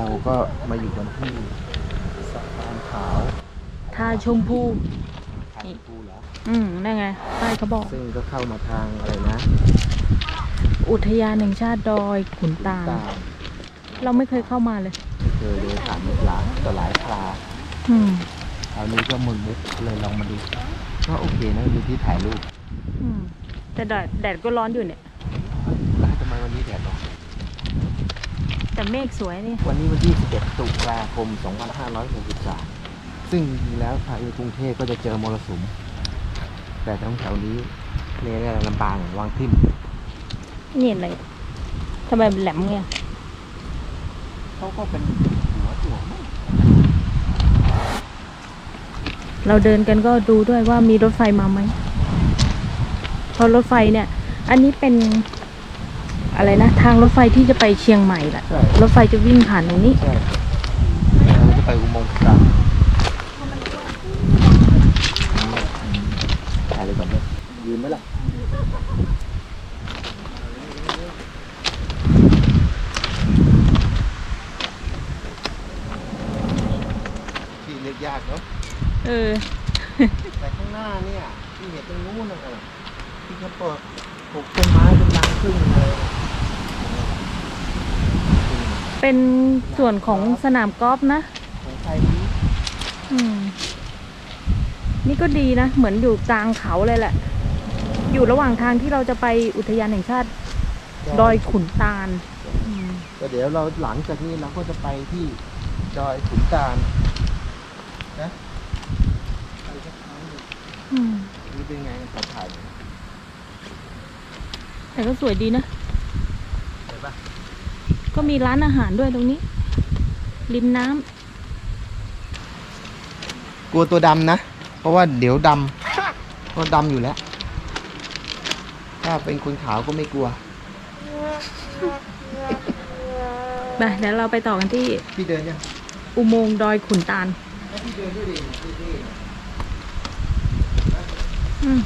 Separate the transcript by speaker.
Speaker 1: เราก็มาอยู่กันที่สะพานขาว
Speaker 2: ท่าชมพู
Speaker 1: ทางภูเหรอ
Speaker 2: อืมนั่นไงป้ายเขาบอก
Speaker 1: ซึ่งก็เข้ามาทางอะไรนะ
Speaker 2: อุทยานแห่งชาติดอยขุนตาล
Speaker 1: ตาม
Speaker 2: เราไม่เคยเข้ามาเลย
Speaker 1: ที่เคยเลยถามหลายต่อหลายครา
Speaker 2: อืม
Speaker 1: คราวนี้ก็มึนมุกเลยลองมาดู ก็โอเคนะมีที่ถ่ายรูป
Speaker 2: อืมแต่แดดแดดก็ร้อนอยู่เนี่ย
Speaker 1: แล้วทำไมวันนี้แดดร้อน
Speaker 2: แต่เมฆสวยนี่
Speaker 1: วันนี้วันที่ 11 ตุลาคม 2563 ซึ่งจริงๆแล้วทางกรุงเทพก็จะเจอมรสุม แต่ทั้งแถวนี้เนี่ยเนี่ยลำปางวางทิ่ม
Speaker 2: นี่อะไรทำไมมันแหลมเงี้ย
Speaker 1: เขาก็เป็นหัวตัวมั้ง
Speaker 2: เราเดินกันก็ดูด้วยว่ามีรถไฟมาไหมเพราะรถไฟเนี่ย อันนี้เป็น อะไรนะ ทางรถไฟที่จะไปเชียงใหม่แหละ
Speaker 1: ใช่
Speaker 2: รถไฟจะวิ่งผ่านตรงนี้
Speaker 1: ใช่เราจะไปอุโมงค์กลางถ่ายเลยก่อนเนี่ยยืนไหมล่ะที่เลือกยากเนาะ
Speaker 2: เออ
Speaker 1: แต่ข้างหน้าเนี่ยที่เห็นตรงนู้นน่ะที่เขาเปิดปลูกต้นไม้เป็นรังพึ่งเลย
Speaker 2: เป็นส่วนของสนามกอล์ฟนะ
Speaker 1: ของไทยนี้
Speaker 2: อืมนี่ก็ดีนะ เหมือนอยู่กลางเขาเลยแหละ อยู่ระหว่างทางที่เราจะไปอุทยานแห่งชาติ ดอยขุนตาลอืม
Speaker 1: ก็เดี๋ยวเราหลังจากนี้เราก็จะไปที่ดอยขุนตาลนะไปสักครั้งหนึ่ง
Speaker 2: อืม
Speaker 1: นี่เป็นไงขอถ่ายหน่อย
Speaker 2: แต่ก็สวยดีนะ
Speaker 1: เห็นปะ
Speaker 2: ก็มีร้านอาหารด้วยตรงนี้ ริมน้ำ
Speaker 1: กลัวตัวดำนะ เพราะว่าเดี๋ยวดำก็ดำอยู่แล้ว ถ้าเป็นคนขาวก็ไม่กลัว
Speaker 2: ไปเดี๋ยวเราไปต่อกันที่
Speaker 1: พี่เดินยัง
Speaker 2: อุโมงค์ดอยขุนตาล
Speaker 1: ให้พี่เดินด้วยดิพี่
Speaker 2: อืม